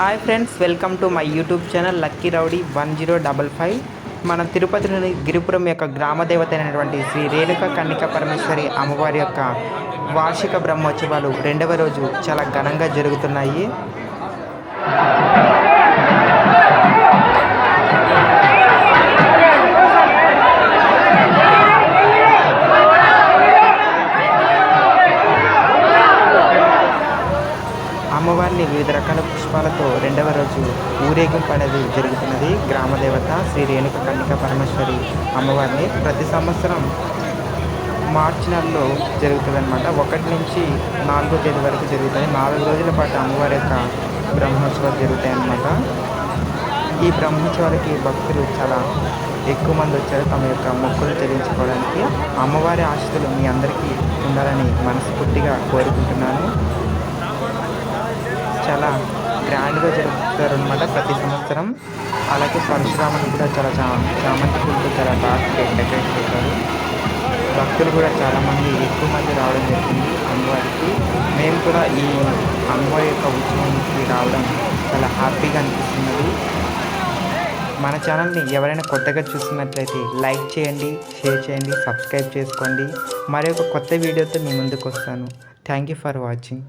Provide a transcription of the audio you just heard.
Hi friends welcome to my YouTube channel lucky rowdy one zero double five. మన తిరుపతిలోని గిరిపురం యొక్క గ్రామ దేవత అయినటువంటి శ్రీ రేణుక కన్నిక పరమేశ్వరి అమ్మవారి యొక్క వార్షిక బ్రహ్మోత్సవాలు రెండవ రోజు చాలా ఘనంగా జరుగుతున్నాయి. అమ్మవారిని వివిధ రకాల పుష్పాలతో రెండవ రోజు ఊరేగింపు అనేది జరుగుతున్నది. గ్రామ దేవత శ్రీ రేణుక కన్నిక పరమేశ్వరి అమ్మవారిని ప్రతి సంవత్సరం మార్చి నెలలో జరుగుతుంది అనమాట ఒకటి నుంచి నాలుగో తేదీ వరకు జరుగుతుంది. నాలుగు రోజుల పాటు అమ్మవారి యొక్క బ్రహ్మోత్సవాలు జరుగుతాయి అన్నమాట ఈ బ్రహ్మోత్సవాలకి భక్తులు చాలా ఎక్కువ మంది వచ్చారు. తమ యొక్క మొక్కులు చెల్లించుకోవడానికి. అమ్మవారి ఆశతులు మీ అందరికీ ఉండాలని మనస్ఫూర్తిగా కోరుకుంటున్నాను. గ్రాండ్గా జరుపుతారు అనమాట ప్రతి సంవత్సరం. అలాగే పరశురామని కూడా చాలా చా చామంతి పూలతో చాలా బాగా డెకరేట్ చేశారు. భక్తులు కూడా చాలామంది ఎక్కువ మంది రావడం జరిగింది. అమ్మవారికి మేము కూడా ఈ అమ్మవారి యొక్క ఉత్సవానికి రావడం చాలా హ్యాపీగా అనిపిస్తున్నది. మన ఛానల్ని ఎవరైనా కొత్తగా చూస్తున్నట్లయితే లైక్ చేయండి షేర్ చేయండి సబ్స్క్రైబ్ చేసుకోండి. మరి ఒక కొత్త వీడియోతో మీ ముందుకు వస్తాను. Thank you for watching.